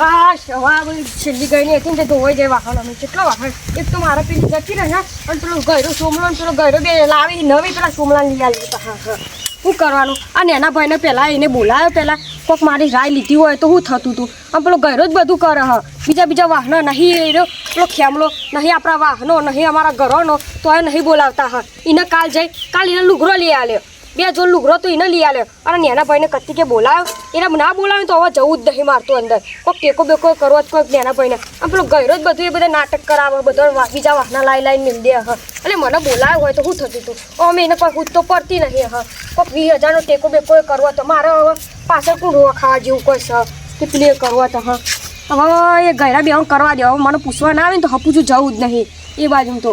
હા સવા છેલ્લી ગઈને હતી ને ધોવાઈ જાય વાહન અમે કેટલા વાહન એક મારા પેલી જતી રહે, અને પેલો ગયરો સોમલો પેલો ગયરો બે લાવી, નવી પેલા સોમલા લઈ આવી શું કરવાનું? અને એના ભાઈને પહેલાં એને બોલાવ્યો પહેલાં કોઈક મારી રાય લીધી હોય તો શું થતું હતું આમ પેલો ગયરો જ બધું કરે, હ. બીજા બીજા વાહનો નહીં એનો પેલો ખેમલો, નહીં આપણા વાહનો, નહીં અમારા ઘરોનો, તો એ નહીં બોલાવતા, હ. એને કાલ જઈ, કાલ એને લુગરો લઈ આવ્યો બે જો લુગરો તો એને લઈ આવે અને નેના ભાઈને કત્તી કે બોલાવ્યો એને ના બોલાવ્યો તો હવે જવું જ નહીં મારતો અંદર. કોઈક ટેકો બેકો કરવો જ કોઈક નેના ભાઈને. આમ પેલો ગયરો જ બધું એ બધા નાટક કરાવે, બધો બીજા વાહના લાઈ લાઈને મિલ દે હ. અને મને બોલાવ્યો હોય તો શું થતું હતું અમે એને કોઈ હું તો પડતી નહીં હ. કોઈક વીસ હજારનો ટેકો બેકો કરવો તો મારે હવે પાછળ કુંડવા ખાવા જેવું કોઈ છે? કે પેલી કરવો તો હા. હવે એ ગયરા બે કરવા દે. હવે મને પૂછવા ના આવે ને તો હપું છું જવું જ નહીં. એ બાજુ તો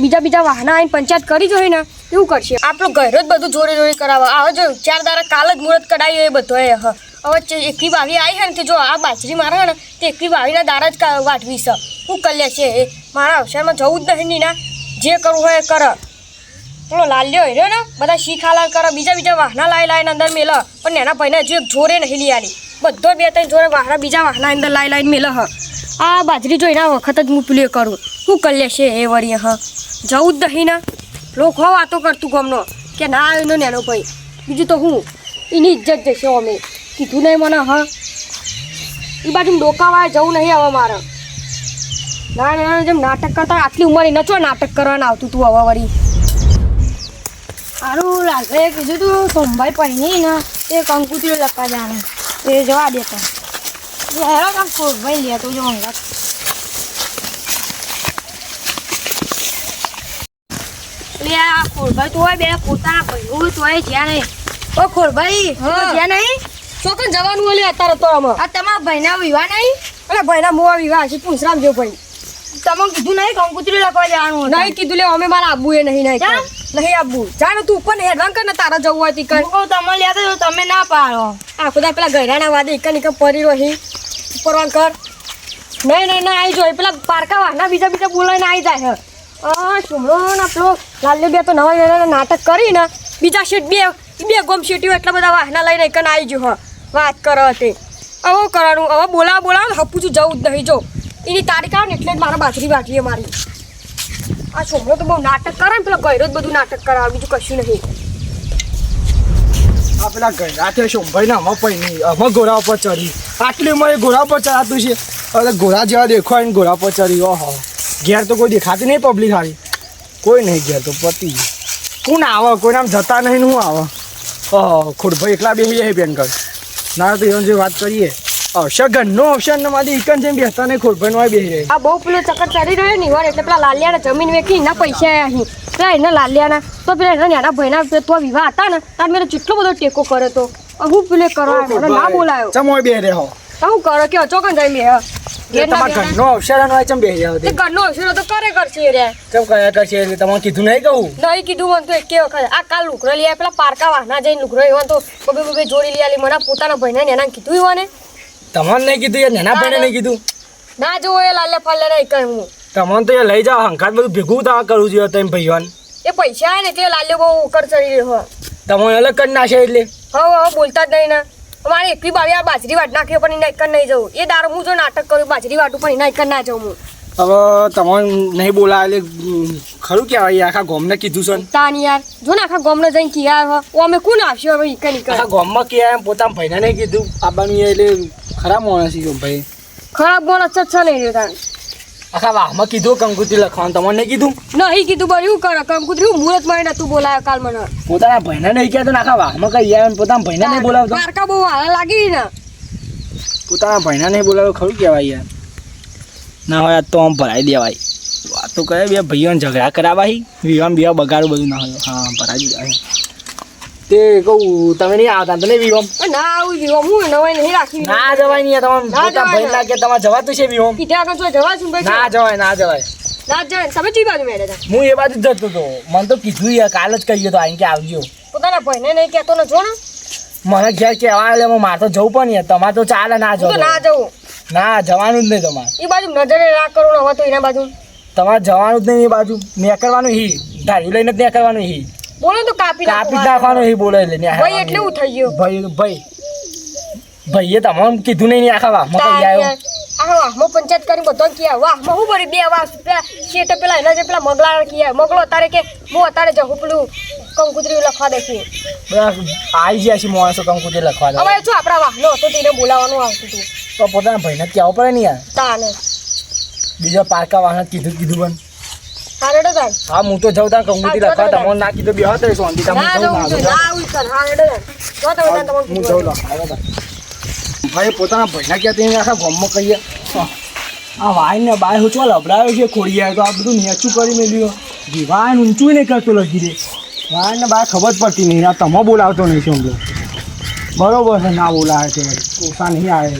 બીજા બીજા વાહના આવીને પંચાયત કરી જોઈએ ને. એવું કરશે? આપણો ઘર જ બધું જોડે જોડે કરાવે. આ જો ચાર દારા કાલ જ મુહૂર્ત કઢાયું એ બધો એ હ. હવે જે એકવી બાવી આવી છે ને જો આ બાજરી મારે ને, તે એકવી વાવીના દારા જ વાટવીશ વાટવી છે. શું કરી છે એ? મારા અવસરમાં જવું જ નહીં ના જે કરવું હોય એ કર. પેલો લાલ્યો હેર્યો ને, બધા શીખાલા કરે, બીજા બીજા વાહના લાવી લાવીને અંદર મેલ. પણ એના ભાઈને હજુ એક જોરે નહીં લઈ આલી. બધો બે ત્રણ જોડે વાહના બીજા વાહના અંદર લાઈ લાવીને મેલ, હ. આ બાજરી જોઈને આ વખત જ હું પેલું કરું. શું કરી છે એ વળી, હ? જવું જ નહીં ને. લોકો વાતો કરતું ગમનો. કે ના આવ્યો ને નેનો ભાઈ. બીજું તો હું. એની ઇજ્જત જશે અમે. કીધું નહીં મને, હા? એ બાજુ ડોકાવા જવું નહીં હવે મારે. ના ના જેમ નાટક કરતા આટલી ઉંમરે નચો નાટક કરવાનું આવતું તું હવે વળી? સારું લાગે કીધું તું, સોમભાઈ પહેરી ને. એ કંકુતરી લખવા જાણે. એ જવા દેતા. હેરો કામ ભાઈ લે તો જો હંગા આ ખોરભાઈ તો બે પોતાના પહેરું તો જ્યાં નહીં ઓ ખોરભાઈ જ્યાં નહીં? ચોકન જવાનું ઓલે અત્યારે તો આમાં. આ તમારા ભાઈના વિવાહ નહીં? અરે ભાઈના મોવા વિવાહ છે પૂછરામ જેવું ભાઈ. તમે કીધું નહીં કંકુતરી લખવા જવાનું નહીં કીધું લે અમે મારા આબુ એ નહીં નહીં. નહીં આબુ. જાણ તું ઉપર હેડવાન કર ને તારા જવું હોય તી કઈ હું કહું તમે તો તમે ના પાડો. આ ખુદા પેલા ગયરાના વાદે એક નિક પરી રહી. ઉપરવાન કર. નહીં નહીં ના આવી જોઈ પેલા પારકા વાના બીજા બીજા બોલાવીને આવી જાય છે આ સુમરો ના પેલો લાલ્યો તો નવા નવા નાટક કરીને બીજા શીટ બે બે ગોમ શેટીઓ એટલા બધા વાહના લઈને એક આવી ગયું હ. વાત કરો તે. હવે કરવાનું? હવે બોલાવ બોલાવ ને હપુચું જવું જ નહીં, જો. એની તારીખ આવે ને એટલે જ મારા બાજરી વાટલીએ મારી. આ છોકરો તો બહુ નાટક કરે ને, પેલો ગયરો જ બધું નાટક કરાવે, બીજું કશું નહીં. આ પેલા ગયરાતે શોભાઈ ને અમે નહીં અમે ઘોડા ઉપર ચડી. આટલી ઉંમરે ઘોડા ઉપર ચડાતું છે? હવે ઘોડા જેવા દેખો ને ઘોડા પર ચડી, ઓહો. ઘેર તો કોઈ દેખાતી નહીં પબ્લિક હારી. કોઈ નહીં ઘેર તો પતિ. કોણ આવે? કોઈ આમ જતા નહીં ને હું આવે? ઓહો ખોડભાઈ એકલા બેસી જાય બેન કર ના તો એની જે વાત કરીએ. અવસર નો ઓપ્શન ને મારી ઇકન જેમ બેસતા નહીં ખોડભાઈ નો બેસી જાય. આ બહુ પેલો ચક્કર ચડી રહ્યો ને વાર એટલે પેલા લાલિયાના જમીન વેચી એના પૈસા અહીં પેલા એના લાલિયાના તો પેલા એના નાના ભાઈના તો વિવાહ હતા ને તાર મેં જેટલો બધો ટેકો કર્યો તો. હું પેલે કરવા ના બોલાયો. ચમો બે રહ્યો? હું કરો કે અચોકન જઈ મેં. ના તમારા. ઘરનો અવસર હોય ચમ બેહી જાવ તે. ઘરનો હશે તો કરે કરશે રે. ચમ કયા કરશે? એટલે તમારે કીધું નહીં કહું? નહીં કીધું મને તો એકે વખત આ કાલ લુકરો લઈ પેલા પારકા વાહના જઈને લુકરો એવા તો બબે બબે જોડી લઈ આલી. મને પોતાના ભાઈને એના કીધું એવા ને તમારે નહીં કીધું? યાર નાના ભાઈને નહીં કીધું? ના. જોવો એ લાલે ફાલે નહીં કઈ હું. તમને તો એ લઈ જાવ હંકાત બધું ભેગું તા કરું જોઈએ તમે ભાઈઓને. એ પૈસા આવે ને તે લાલ્યો બહુ ઉપર ચડી રહ્યો તમને અલગ કરી નાખે એટલે? હવે હવે બોલતા જ નહીં ને. અમારે એકલી બાવી આ બાજરી વાટ નાખી પણ એના એક નહીં જવું. એ દારૂ હું જો નાટક કરું બાજરી વાટું પણ એના એક ના જાઉં હું હવે તમને નહીં બોલાવે ખરું કહેવાય આખા ગોમને કીધું છે. તાન યાર જો ને આખા ગોમને જઈને કિયા હવે ઓ અમે કોણ આવશે હવે ઈકન ઈકન? આખા ગોમમાં કે એમ પોતાના ભાઈને નહીં કીધું. આબાનું એટલે ખરાબ માણસ છે ભાઈ. ખરાબ માણસ જ છે નહીં તાન. આખા વાહમાં કીધું કંકુતી લખવાનું તમને નહીં કીધું? નહીં કીધું બળ એવું કરે કંકુતરી હું મુહૂર્તમાં નતું બોલાયો કાલ મને. પોતાના ભાઈને નહીં કહેતો ને આખા વાહમાં કહી આવ્યો પોતાના ભાઈને નહીં બોલાવતો? પારકા બહુ હાલ લાગી ને. પોતાના ભાઈને નહીં બોલાવે ખરું કહેવાય યાર. ના હોય આ તો આમ ભરાઈ દેવાય. વાતો કરે બે ભાઈઓને ઝઘડા કરાવાય વિવાહ બીવા બગાડું બધું ના હોય. હા ભરાઈ દેવાય તે કહું તમે નહીં આવતા તો નહીં પણ ના આવું વિહોમ હું? નવાઈ નહીં રાખી ના જવાય નહીં તમારે જવાય. ભાઈ લાગે તમારે જવાતું છે વિહોમ? કીધે આગળ તો જવા છું ભાઈ ના જવાય ના જવાય. ના જવાય તમે ચી બાજુ મેળે તા હું એ બાજુ જતો હતો. મને તો કીધું યાર કાલ જ કહીએ તો આઈને કે આવજો. પોતાના ભાઈને નહીં કહેતો ને જો ને. મને ઘેર કહેવા એટલે હું મારે તો જવું પણ યાર તમારે તો ચાલે ના જવું ના જવું. ના જવાનું જ નહીં તમારે. એ બાજુ નજરે ના કરો ને હવે તો એના બાજુ. તમારે જવાનું જ નહીં એ બાજુ. નીકળવાનું હી ધારી લઈને જ કરવાનું હી બોલો તો કાપી કાપી નાખવાનો એ બોલે એટલે ભાઈ એટલે હું થઈ ગયું. ભાઈ ભાઈ. ભાઈએ તમામ કીધું નહીં ને આખા વાહ કઈ આવ્યો. વાહ વાહમાં પંચાયત કરી બધો કે વાહમાં હું ભરી બે વાહ પેલા શેઠે પેલા એના જે પેલા મગલા કે મગલો અત્યારે કે હું અત્યારે જહું પેલું કંકુતરી લખવા દેખી બધા આવી ગયા છે માણસો કંકુતે લખવા દે. હવે શું આપણા વાહનો હતો તેને બોલાવવાનું આવતું હતું. તો પોતાના ભાઈને કહેવું પડે ને યાર. તાને. બીજા પારકા વાહન કીધું કીધું પણ. હારેડો હા હું તો જાઉં તા લખવા જતો તમને ના કીધું બે હતો શાંતિ ના જાઉં જવું ના ના આવું હારેડો જો તમે હું જાઉં લખાવ્યો ભાઈ પોતાના ભાઈના કહેતી તેને આખા ગામમાં કહીએ આ વાઈન ને બાય હું લબડાયો છે ખોડી આવ્યો તો આ બધું નેચું કરી મેલ્યું. જીવાન ઊંચું નહીં કરતો લગી રે વાઈન ને બાય ખબર જ પડતી નહીં આ તમે બોલાવતો નહીં છું. બરોબર છે ના બોલાવે છે ઓછા નહીં આવે.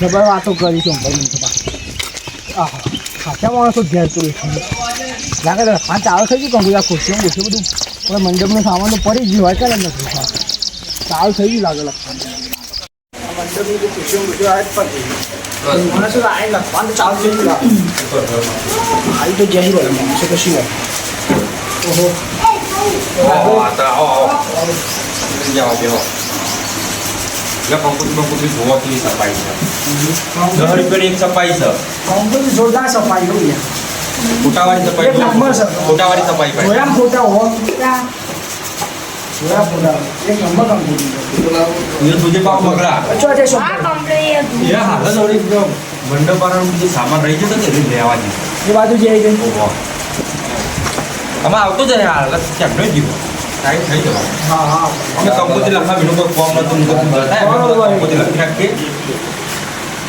જબર વાતો કરી છું ભાઈ તો આહા. ખાસા માણસો ઘેર તો હા ચાલુ થઈ ગયું કંકુ આ ખુરશીઓ ખુરશીઓ બધું હવે મંડપનો સામાન તો પડી ગયું નથી ચાલ થઈ ગયું થઈ ગયું તો જઈ એટલે કંકુતરી બંકુતરી જોવા કેવી સફાઈ છે. દસ રૂપિયાની એક સફાઈ છે. કંકુ જોરદાર સફાઈ હોય યાર. ફોટાવાળી સફાઈ છે. ફોટાવાળી સફાઈ ભાઈ જોયા ફોટા હો. જોયા ફોટા. એક નંબર એ તુજે એ હાલ જ સામાન રહી જતો ને એ લેવા જઈએ એ બાજુ જઈ ગઈ. ઓહો. આમાં આવતો જ હાલ કેમનો જીવો ટાઈમ થઈ જવા હા હા અમે કંકુતરી લખવા બીજું કોઈ ફોર્મ નતું ને બધું બતાય અમે તો લખી નાખીએ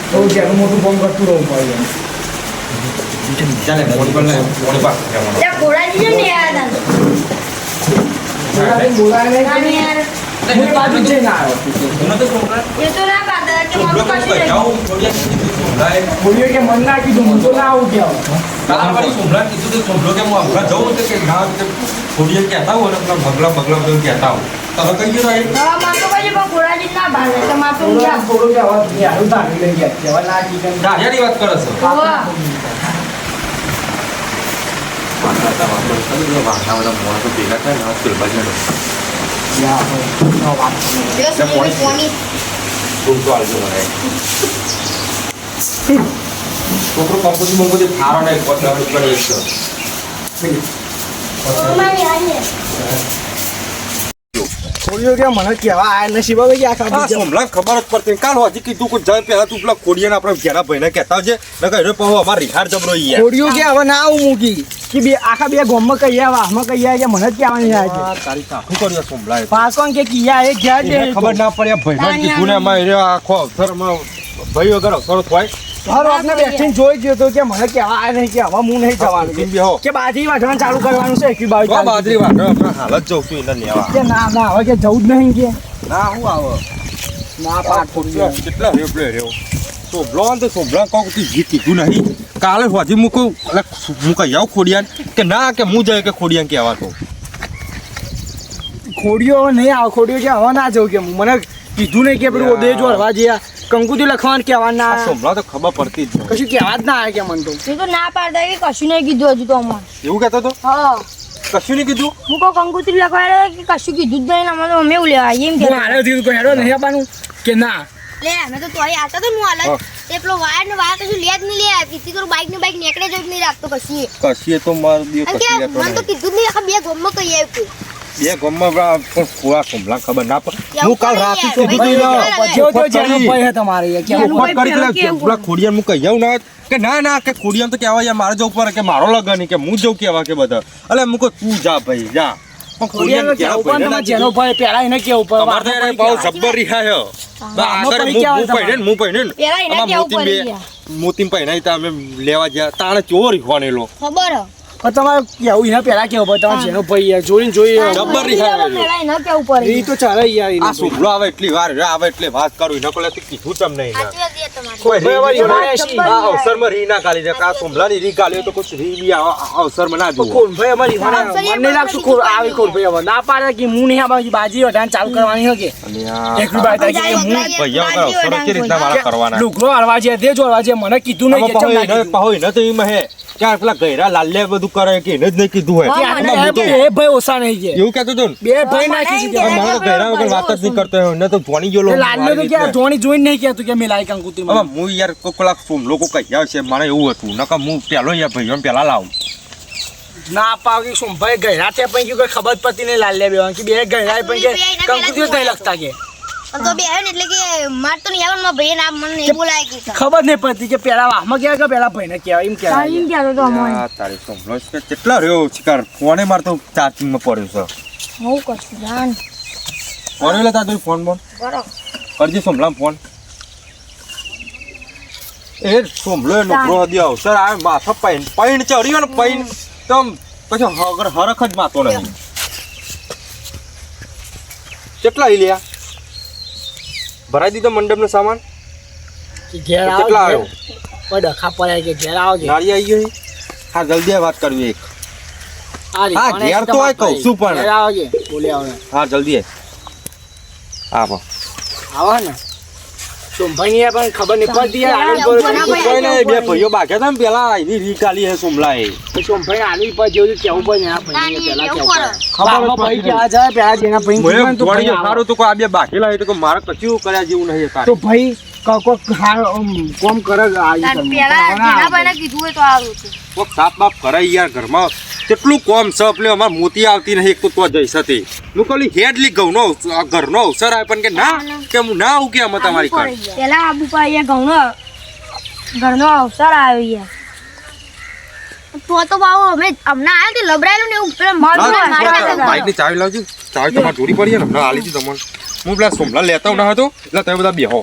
તો જેનું મોટું ફોન કરતું રહેવું પડે ચાલે મોડી પર મોડી પર જવાનું ત્યાં ઘોડાજી છે ને બોલાવે બોલાવે નાની યાર હું એ બાજુ જઈને આવ્યો તું નતો છોકરા એ તો ના બોલ્યો કે મન ના કીધું હું તો ના આવું કહેવા કાલ વાળી સોમલા કીધું તો સોમલો કે હું હમણાં જવું તો કે ના કે થોડી કહેતા હોય ને ભગલા ભગલા બધું કહેતા હોય તમે કઈ ગયો એ હા માર તો કશું પણ ઘોડાજી ના ભાવે તો તો થોડું તાકી લઈ ગયા ના કીધું વાત કરો. છો. ભેગા થાય ને બાજુ જો સુની કોની છોકરો કંપની મંપુથી ફારો ને પતલા ઉપર એક છે અમારી કે મને કહેવા આયા નસીબ હવે કે આખા આ સોમલા ખબર જ પડતી કાલ હજી કીધું કે જાય પહેલા તું પેલા ખોડિયાને આપણે ઘેરા ભાઈને કહેતા છે. ને કહે કહો અમાર રિહાર જબરો ઈ યાર કે હવે ના આવું મૂકી. કે બે આખા બે ગોમમાં કઈ આવ્યા આમાં કઈ આવ્યા મને જ કહેવાની આવે આ તારી કર્યું પાકોન કે કિયા એ ઘેર ખબર ના પડે ભાઈ કીધું ને એમાં આખો અવસરમાં ભાઈ વગર અવસર થાય હર આપને બેસીને જોઈ ગયો તો કે મને કેવા આયા નહીં કે હવે હું નહીં જવાનું કે બાજરી વાઢવાનું ચાલુ કરવાનું છે એકવી બાજરી બાજરી વાઢવા આપણે હાલ જ જઉં છું એટલે લેવા. કે ના ના હવે કે જવું જ નહીં કે. ના હું આવો. ના ખોટલો કેટલા રહ્યો પેલો રહ્યો. સોભલો ને તો સોબ્લા કોકથી જી કીધું નહીં. કાલે હોજી કહું એટલે હું કહી આવું ખોડિયાન? કે ના કે હું જાય કે ખોડિયાન કહેવા તો. ખોડીઓ નહીં આવે ખોડિયો કે હવે ના જવું કે મને કીધું નહીં કે પેલું ઓદે જો હરવા જયા. કંકુતી લખવાનું કહેવા આ ના સોમલા તો ખબર પડતી જ કશું કહેવા જ ના આવે કે મન તો. એ તો ના પાડતા કે કશું નહીં કીધું હજુ તો અમારે એવું કહેતો તો? હા. કશું નહીં કીધું? હું કહું કંકુતરી લખવાડે કે કશું કીધું જ નહીં ને અમારે અમે એવું લેવા એમ કે મારે હારે કોઈ હેડો નહીં આપવાનું કે ના? લે અમે તો તોય આવતા તો હું. હાલત તે પેલો વાયર ને વાયર કશું લે જ નહીં લે. પીતી તો બાઈક ને બાઈક નીકળે જ નહીં રાખતો કશું. કશું તો મારું બે કશું મને તો કીધું જ નહીં આખા બે ગોમમાં કહી આવ્યું બે ગમમાં પણ ખોવા ખબર ના પડે. હું કાલ રાતે જો જેનો ભય તમારે કે કરી ખોડિયાન ના કે ના ના કે ખોડિયાન તો કહેવાય યાર મારે જવું પડે કે મારો લગન કે હું જવું કેવા કે બધા. એટલે હું તું જા ભાઈ જા. પણ ખોડિયાનો કેવું પણ જેનો ભય પેલા એને કેવું? પડે તમારે તો બહુ જબ્બર રિહાય હો. બા આમાં આગળ પડી હું- ગયા હું તમારે. પહેરીને, હું પહેરીને. પેલા એને આમાં કેવું મોતીમ પડી બે- ગયા. મોતીમ પહેરાઈ તા અમે લેવા ગયા તાણે ચોર ખબર. પણ તમારે કેવું એના પેલા કેવું પડે? તમારે જેનો ભય યાર જોઈને જોઈએ. જબ્બર રિહાય કેવું પડે? એ તો ચાલે યાર આ એનું આવે એટલી વાર રે આવે એટલે વાત કરું કીધું કોઈ. આ અવસરમાં રી ના દે આ સોમલાની રી તો કુછ રી બી આ આ અવસરમાં ના જોવો કોણ ભાઈ અમારી ઈમાને મને લાગતું કોણ આવી કોણ ભાઈ અમારે. ના પાડે કે હું નહીં આ બાજુ બાજી વધારે ચાલુ કરવાની હોય કે. એક રૂપિયા થાય કે હું અવસરો રીતના કરવાના? લુગડો હરવા મને કીધું નહીં કે ચમ ના કીધું. પાહો તો એમ હે કે પેલા ગયરા લાલ્યા બધું કરે કે એને જ નહીં કીધું હોય. એ ભાઈ ઓછા નહીં છે એવું કહેતો હતો બે ભાઈ નાખી છે મને વગર વાત જ નહીં કરતો હોય. એને તો જોણી ગયેલો લાલ તો ક્યાં ધોણી જોઈને નહીં કહેતું કે મે લાઈ કંકુતી હવે હું યાર કોઈ કલાક લોકો કહ્યા છે મારે એવું હતું. નકર હું પેલો યાર ભાઈઓ પેલા લાવું. ના પાવ કે શું? ભાઈ ગયરા ત્યાં પણ કે કોઈ ખબર પડતી નહીં લાલ્યા બેવા કે બે ગયરા પણ કે કંકુતી નહીં લખતા કે. તો બે આવ્યો ને એટલે કે માર તો નહીં આવે ને મારા ના મને બોલાય કે ખબર નહીં પડતી કે પેલા વાહમાં કહેવાય કે પેલા ભાઈને કહેવાય એમ કહેવાય. એમ કહેતો તો અમોને તારે સોમલો છે કેટલા રહ્યો શિકાર? ફોને માર તો ચાર્જિંગમાં પડ્યો છે. હું કરશું જાન. ફોન એટલે તાર ફોન બોન. બરો કરજે સોમલામ ફોન. એ સોમલો એ નોકરો હદી આવ સર આ માથા પૈન પૈન ચડ્યો ને પૈન તમ પછી હરખ જ માતો નહીં. કેટલા લઈ લ્યા? ભરાઈ દીધો મંડપનો સામાન? ઘેર કેટલા આવ્યો? કોઈ ડખા પડ્યા કે ઘેર આવો ગાડી આવી ગયો હા જલ્દી વાત કરવી એક. આ હા, ઘેર તો હોય કહું છું પણ. ઘેર આવો કે? બોલી આવો હા જલ્દી આવો હા આવો ને. સોમભાઈ પણ ખબર નહીં પડતી આલુ બે ભાઈઓ બાકી હતા ને પેલા એની રી કાલી હે સોમલા એ સોમભાઈ આલુ પર જેવું કેવું આ ભાઈ પેલા ખબર ભાઈ ક્યાં જાય પેલા જેના ભાઈ તો. સારું તો આ બે બાકી લાવી તો મારે કચ્યું કર્યા જેવું નહીં તારે તો ભાઈ કોક કોમ કરે. પેલા કીધું હોય તો કોક સાપ બાપ યાર ઘરમાં. કેટલું કોમ છે એટલે અમાર મોતી આવતી નહીં એક તો તો જઈ હતી હું કહલી હેડલી ઘઉંનો આ ઘરનો અવસર આવે પણ કે ના કે હું ના આવું કે અમે તમારી ઘર પેલા આબુ પર અહીંયા ઘઉંનો ઘરનો અવસર આવ્યો યાર. તો તો બાબુ અમે હમણાં આવ્યો તે ને એવું. પેલા મારું મારા બાઈકની ચાવી લાવજો. ચાવી તમારે જોડી પડી ને હમણાં આલી હતી તમને. હું પેલા સોમલા લેતા ના હતો એટલે તમે બધા બેહો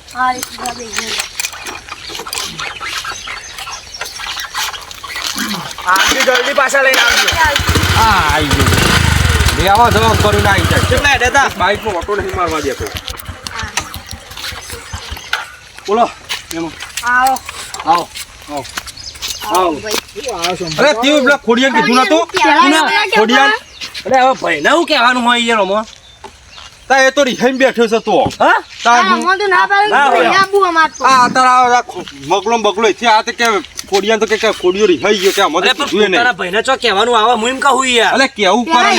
આટલી જલ્દી પાછા લઈને આવજો હા આવી ગયો બે આવા જવાબ કરીને આવી જાય કેટલા હેડે બાઈક નો ઓટો નહીં મારવા દેતો બોલો એમાં આવો આવો આવો આવો આવો સોમભાઈ. અરે તે પેલા ખોડિયાન કીધું નતું ખોડિયાન અરે હવે ભાઈ ને શું કહેવાનું હોય યાર? તા એ તો રિહાઈને બેઠો છે તો. હા? તાર અમને તો ના પાડે ના હોય. અમાર તો. આ તારા મગલો બગલો આ તો કે ખોડિયાન તો કે કે ખોડિયો રિહાઈ ગયો કે અમે અરે તો પણ ને ભાઈને ચો કહેવાનું આવા હું એમ કહું યાર? અલે કેવું કરે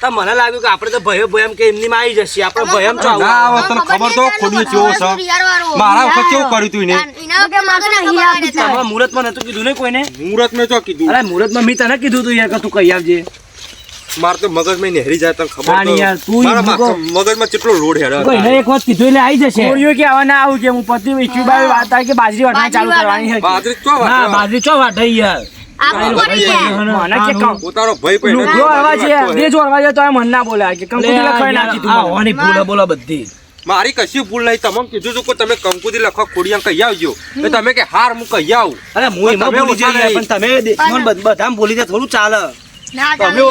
તો. મને લાગ્યું કે આપણે તો ભયો ભયમ કે એમની માં આવી જશે આપણે ભયમ છો ના આવે તને ખબર તો ખોડિયો કેવો છે? મારા વખત કેવું કર્યું તું એને? મુહૂર્તમાં નતું કીધું ને કોઈને? મુહૂર્ત મેં તો કીધું. અરે મુહૂર્તમાં મેં તને કીધું તું યાર કે તું કહી આવજે. મારે તો મગજમાં નહેરી જાય તને ખબર ના, યાર, તું. મગજમાં કેટલો લોડ હેડે કોઈને એક વાત કીધું એટલે આવી જશે. કોરિયો કે આવા ના આવું કે હું પતિ બાય વાત આ કે બાજરી વાટવા ચાલુ કરવાની છે બાજરી ચો ના વાટવા? બાજરી ચો વાટે યાર. તો તું મારી કશી ભૂલ નહીં. તમે કીધું છું કે તમે કંકુદી લખવા ખોડિયાન કહી આવજો. તો તમે કે હાર હું કહી આવું. અરે હું તમે બધા ભૂલી જાય થોડું ચાલે. તમે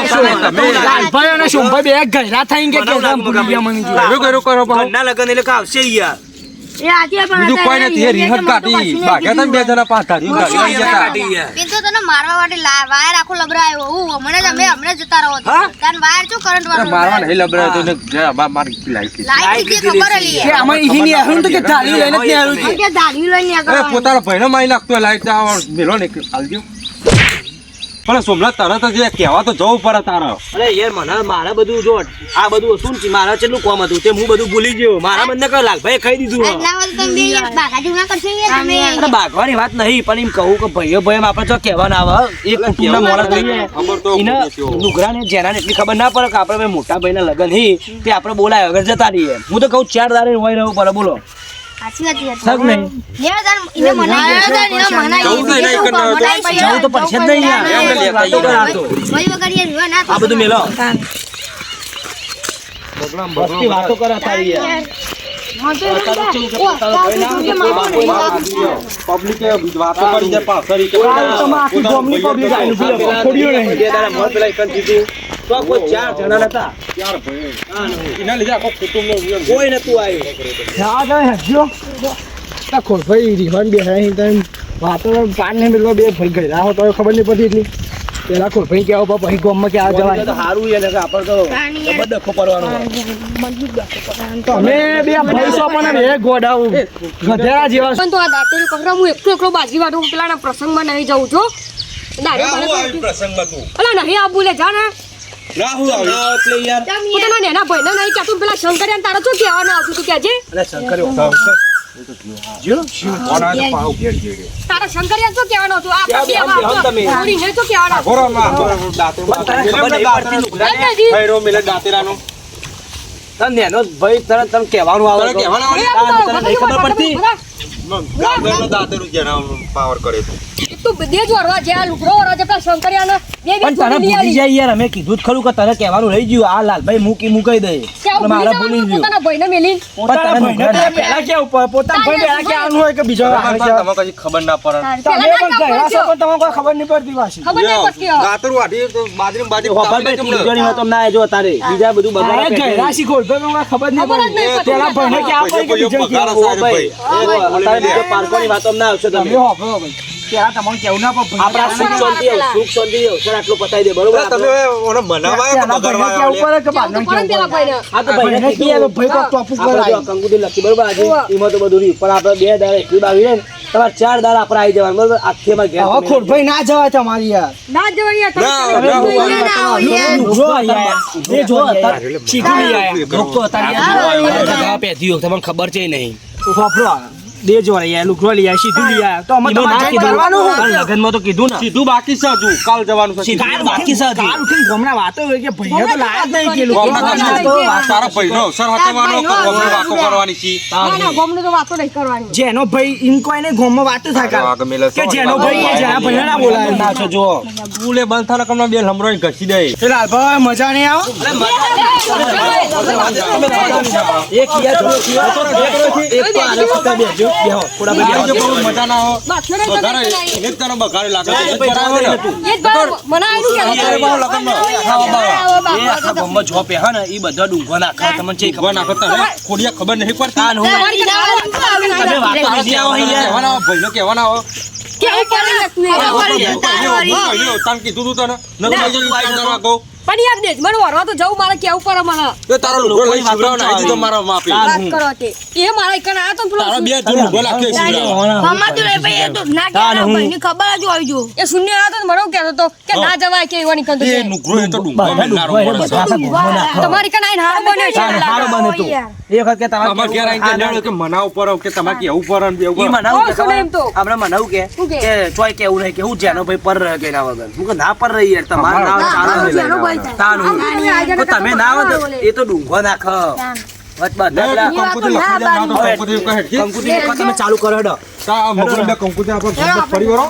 ભાઈ ને તો કે ધારી લઈને જ નહીં આવ્યું કે. કે દાઢી લઈને અરે પોતાનો ભાઈનો મારી નાખતો લાઈટ મેલો ને હાલજો પણ સોમનાથ તરત જ એ કહેવા તો જવું પડે તારે. અરે યાર મને મારે બધું જો આ બધું શું છે મારા કેટલું કોમ હતું તે હું બધું ભૂલી ગયો. મારા મને કર લાગભાઈ ખાઈ દીધું હો. ના હોય તો તમે બે બાગાજી ના કરશો યાર તમે? અરે ભાગવાની વાત નહીં પણ એમ કહું કે ભાઈઓ ભાઈ આપણે જો કહેવા ના આવે. એક કુટુંબના મોડા થઈએ કેવો. જેનાને એટલી ખબર ના પડે કે આપણે ભાઈ મોટા ભાઈના લગ્ન હી તે આપણે બોલાય વગર જતા રહીએ. હું તો કહું ચાર દારે હોય રહ્યું પડે બોલો. આ તો. ભાઈ વગર યાર વિવાહ ના આ બધું મેલો વાતો કરે તારી પબ્લિક વાતો કરી પાછળ છે. ખોડિયો નહીં. બે દાડા મોર પેલા તો કોઈ ચાર જણા નતા. ચાર ભાઈ. એના લીધે આખો કુટુંબનો કોઈ નતું આવ્યું. હા તમે હેડજો આ ખોરભાઈ રીહન બે હે તમે વાતો પાન ને મિલવા બે ભાઈ ગયેલા હો તો ખબર નહીં પડતી એટલી. પેલા ખોરભાઈ કેવો ગોમમાં કે આ તો સારું છે કે આપણે તો જબર ડખો પડવાનો તમે બે પણ ગોડાઉ ગધેડા જેવા પણ તો આ દાંતેલી પકડા હું એકલો એકલો બાજી વાળું હું પેલાના પ્રસંગમાં નહીં જાઉં છું આવી તો- પ્રસંગમાં તું. અલા નહીં આબુ લે જા ને. રાહુ આવી એટલે યાર. પોતાના નેના ભાઈને નહીં કહેતું પેલા શંકરિયાને તારે શું કહેવાનું આવતું તું કહેજે? અરે શંકર કોણ આવે તો ઘેર ઘેર તારા શંકરિયા શું કહેવાનું હતું આ પછી શું? માં મિલે દાંતેરાનો. તને નેનો ભાઈ તને તને આવે તને કહેવાનું આવે? તને ખબર પડતી? દાંતેરું જેના પાવર કરે છે. તું બે જ વરવા જ્યાં લુગડો વરવા જે પેલા શંકરિયાને બે બે પણ તને ભૂલી જાય યાર અમે કીધું જ ખરું કે તને કહેવાનું રહી ગયું આ લાલભાઈ મૂકી મુકાઈ દે. મારે ભૂલી ભૂલી ગયું. પોતાના ભાઈને મેલીને. પોતાના ભાઈને પહેલા કેવું પડે પોતાના ભાઈ પહેલા કહેવાનું હોય કે બીજો આવે કઈ ખબર ના પડે. તમે પણ ના છો પણ તમને કોઈ ખબર નહીં પડતી પાછી. ખબર નહીં પડતી હવે. વાઢી તો બાજરી બાજરી ખબર ભાઈ હોય તો ના આવજો તારે. બીજા બધું બગાડ શી તો ખબર નહીં ખબર ભાઈને પડે કે બીજો ક્યાં ભાઈ. તારે બીજો પારકોની વાતો ના આવશે તમે. ભાઈ. પેલા તમારે કેવું ના પડે આપણા સુખ શાંતિ સુખ શાંતિ સર આટલું પતાઈ દે બરોબર તમે ઓને બનાવાય કે પેલા ભાઈને બગાડવાય કે કેવું બહારનો તો પડે ને પેલા કેવું આ તો આ ભાઈને ભાઈને કીધું. કીધું, ભાઈ કોક ટોપ ઉપર આવી. કંકુદી લખી બરોબર આજે ઉવ્વ. તો બધું રહ્યું પણ આપણે બે દાડા એકલી બાવી ને તમારે ચાર દાડા આપણે આવી જવાનું બરોબર આખી માં ઘેર હવે ખોટભાઈ ના જવાય તમારી યાર ના જવાય યાર, તમે યાર. એ જો લોકો પેધી તમને ખબર છે નહીં હોભળો બે લુકડો લઈ આયા સીધું લઈ તો અમે તો લગનમાં તો કીધું ને સીધું બાકી છે હજુ કાલ જવાનું છે સીધું બાકી છે કાલ ઉઠીને ગમણા વાતો હોય કે ભૈયા તો લાયા જ નહીં કે લોકો ગામના ગામના ગામના ગામના તારા ભાઈનો સર હતવાનો કે વાતો કરવાની છે ના, ના, ગામનું તો વાતો નહીં કરવાની. જેનો ભાઈ ઇન કોઈ ને ગામમાં વાતો થાય કાલ. કે જેનો ભાઈ એ જેના ભાઈને ના બોલાય ના છો જો ભૂલે બંધ થાને કમના બે લમરોઈ ઘસી દે એ લાલભાઈ મજા નહીં આવે એક યાર તો એક તો એક તો બેહો થોડા ભાઈ બહુ મજા ના તને લાગે. એ બરાબર ને? બરાબર. મને. બહુ આખા જો ને? બધા ડુંગો નાખે તમને ખબર નાખો તને ખોડિયા ખબર નહીં પડતી. તાન હું તમે વાતો બીજી આવો યાર. કહેવાના આવો, ભાઈને કહેવાના ને? હું તાન કીધું તું તને. નતું લઈ કરવા કહું. પણ યાર દેજ મને વરવા તો જવું મારે કેવું પડે મને એ તારો લુગડો લઈ શિવરાવ નાહી દીધો મારા માપે. વાત કરો તે એ મારા એકને આ તો ને પેલો તારા બે જણ લુગડો લાખ્યો શિવરાવ. મામા તો એ ભાઈ એ તો ના કે. ભાઈને ખબર જ આવી જો એ શૂન્ય આ તો ને મને તો કે ના જવાય કે એવાની કંતો એ નુગરો એ તો ડુંગો બધા મેલનારો ડુંગો માણસ. બધા આખા ગામમાં નાખે. તમારી કને આઈને હારો બને છે હારો બને તું એ વખત કે તમારે અમારે ઘેર આવીને કે મનાવ પર આવ, કે તમારે કેવું પર એવું. મનાવું કે એમ તો. આપણે મનાવું કે? કે? ચોય કેવું નહીં કે હું જેનો ભાઈ પર રહે કે ના વગર. હું કે ના પર રહી યાર તમારે ના આવે ચાલે. હું. તો તમે ના આવો તો એ તો ડુંગો નાખ. વચ બધા લે, પેલા લખી દે, ના તો કંકુથી કહે, કંકુતી મુકવા તમે ચાલુ કરો ફરી વળો.